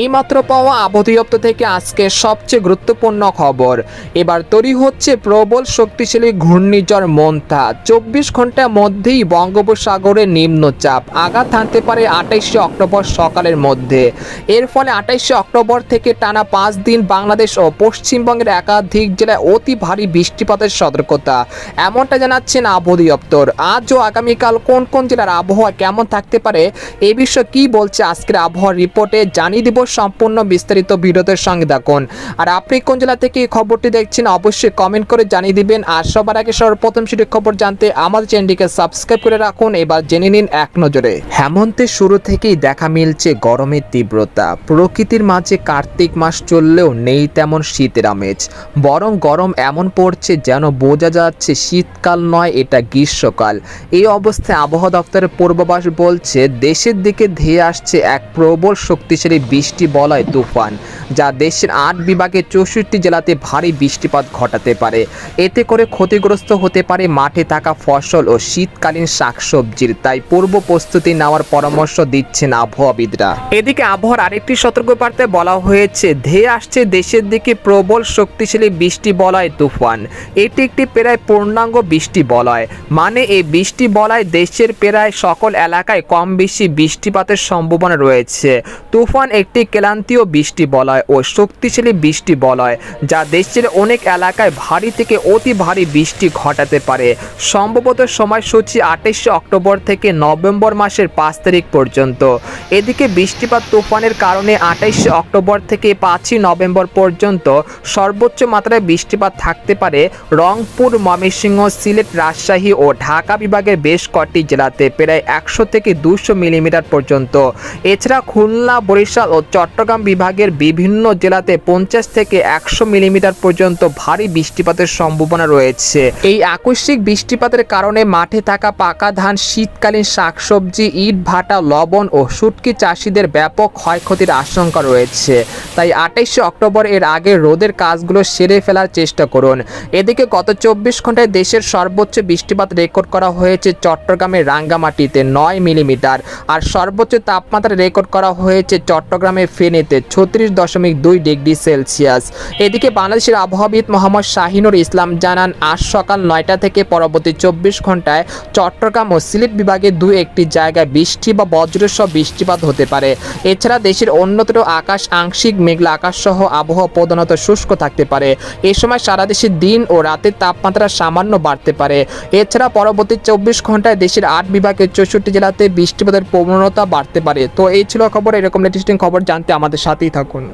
এইমাত্র পাওয়া আবহাওয়া থেকে আজকে সবচেয়ে গুরুত্বপূর্ণ খবর। এবার তৈরি হচ্ছে প্রবল শক্তিশালী ঘূর্ণিঝড় মন্থা। চব্বিশ ঘণ্টার মধ্যেই বঙ্গোপসাগরে নিম্নচাপ। আঘাত হানতে পারে আঠাইশে অক্টোবর সকালের মধ্যে। এর ফলে আঠাইশে অক্টোবর থেকে টানা পাঁচ দিন বাংলাদেশ ও পশ্চিমবঙ্গের একাধিক জেলায় অতি ভারী বৃষ্টিপাতের সতর্কতা। এমনটা জানাচ্ছেন আবহাওয়া দপ্তর আজ ও আগামীকাল কোন কোন জেলার আবহাওয়া কেমন থাকতে পারে এ বিষয়ে কি বলছে আজকের আবহাওয়ার রিপোর্টে জানিয়ে দিব সম্পূর্ণ বিস্তারিত ভিডিওতে সঙ্গে থাকুন। আর আপনি কোন জেলা থেকে এই খবরটি দেখছেন, অবশ্যই কমেন্ট করে জানিয়ে দিবেন। আর সবার আগে সর্বপ্রথম সেটি খবর জানতে আমাদের চ্যানেলটিকে সাবস্ক্রাইব করে রাখুন। এবার জেনে নিন এক নজরে, হেমন্তের শুরু থেকেই দেখা মিলছে গরমের তীব্রতা। প্রকৃতির মাঝে কার্তিক মাস চললেও নেই তেমন শীতের আমেজ। বরং গরম এমন পড়ছে যেন বোঝা যাচ্ছে শীতকাল নয়, এটা গ্রীষ্মকাল। এই অবস্থায় আবহাওয়া দপ্তরের পূর্বাভাস বলছে, দেশের দিকে ধেয়ে আসছে এক প্রবল শক্তিশালী বৃষ্টি বলয় তুফান, যা দেশের আট বিভাগে চৌষট্টি জেলাতে ভারী বৃষ্টিপাত ঘটাতে পারে। এতে করে ক্ষতিগ্রস্ত হতে পারে মাঠে থাকা ফসল ও শীতকালীন শাকসবজির। তাই পূর্ব প্রস্তুতি নেওয়ার পরামর্শ দিচ্ছেন আবহাওয়াবিদরা। এদিকে আবহাওয়ার আরেকটি সতর্কবার্তায় বলা হয়েছে, ধেয়ে আসছে দেশের দিকে প্রবল শক্তিশালী বৃষ্টি বলয় তুফান। এটি একটি প্রায় পূর্ণাঙ্গ বৃষ্টি বলয় মানে এই বৃষ্টি বলয় দেশের প্রায় সকল এলাকায় কম বেশি বৃষ্টিপাতের সম্ভাবনা রয়েছে। তুফান একটি ক্লান্তীয় বৃষ্টি বলয় ও শক্তিশালী বৃষ্টি বলয়, যা দেশের অনেক এলাকায় ভারী থেকে অতি ভারী বৃষ্টি ঘটাতে পারে। সম্ভবত সময়সূচি আঠাশে অক্টোবর থেকে নভেম্বর মাসের পাঁচ তারিখ পর্যন্ত। এদিকে বৃষ্টিপাত তুফানের কারণে আঠাইশে অক্টোবর থেকে পাঁচই নভেম্বর পর্যন্ত সর্বোচ্চ মাত্রায় বৃষ্টিপাত থাকতে পারে রংপুর, ময়মনসিংহ, সিলেট, রাজশাহী ও ঢাকা বিভাগের বেশ কটি জেলাতে, প্রায় একশো থেকে দুশো মিলিমিটার পর্যন্ত। এছাড়া খুলনা, বরিশাল ও চট্টগ্রাম বিভাগের বিভিন্ন জেলাতে পঞ্চাশ থেকে একশো মিলিমিটার পর্যন্ত ভারী বৃষ্টিপাতের সম্ভাবনা রয়েছে। এই আকস্মিক বৃষ্টিপাতের কারণে মাঠে থাকা পাকা ধান, শীতকালীন শাকসবজি, ইট, ভাটা, লবণ ও শুটকি চাষিদের ব্যাপক ক্ষয়ক্ষতির আশঙ্কা রয়েছে। তাই আঠাইশে অক্টোবর এর আগে রোদের কাজগুলো সেরে ফেলার চেষ্টা করুন। এদিকে গত চব্বিশ ঘন্টায় দেশের সর্বোচ্চ বৃষ্টিপাত রেকর্ড করা হয়েছে চট্টগ্রামের রাঙ্গামাটিতে নয় মিলিমিটার, আর সর্বোচ্চ তাপমাত্রা রেকর্ড করা হয়েছে চট্টগ্রামের ফেনীতে ছত্রিশ দশমিক দুই ডিগ্রি সেলসিয়াস। এদিকে বাংলাদেশের আবহাওয়াবিদ মোহাম্মদ শাহিনুর ইসলাম জানান, আজ সকাল নয়টা থেকে পরবর্তী চব্বিশ ঘন্টায় চট্টগ্রাম ও সিলেট বিভাগে দু একটি জায়গায় বৃষ্টি বা বজ্রসহ বৃষ্টিপাত হতে পারে। এছাড়া দেশের অন্যতর আকাশ আংশিক মেঘলা আকাশ সহ আবহাওয়া প্রধানত শুষ্ক থাকতে পারে। এ সময় সারা দেশে দিন ও রাতের তাপমাত্রা সামান্য বাড়তে পারে। এছাড়া পরবর্তী চব্বিশ ঘন্টায় দেশের আট বিভাগের চৌষট্টি জেলাতে বৃষ্টিপাতের প্রবণতা বাড়তে পারে। তো এই ছিল খবর, এরকম লেটেস্টিং খবর জানতে আমাদের সাথেই থাকুন।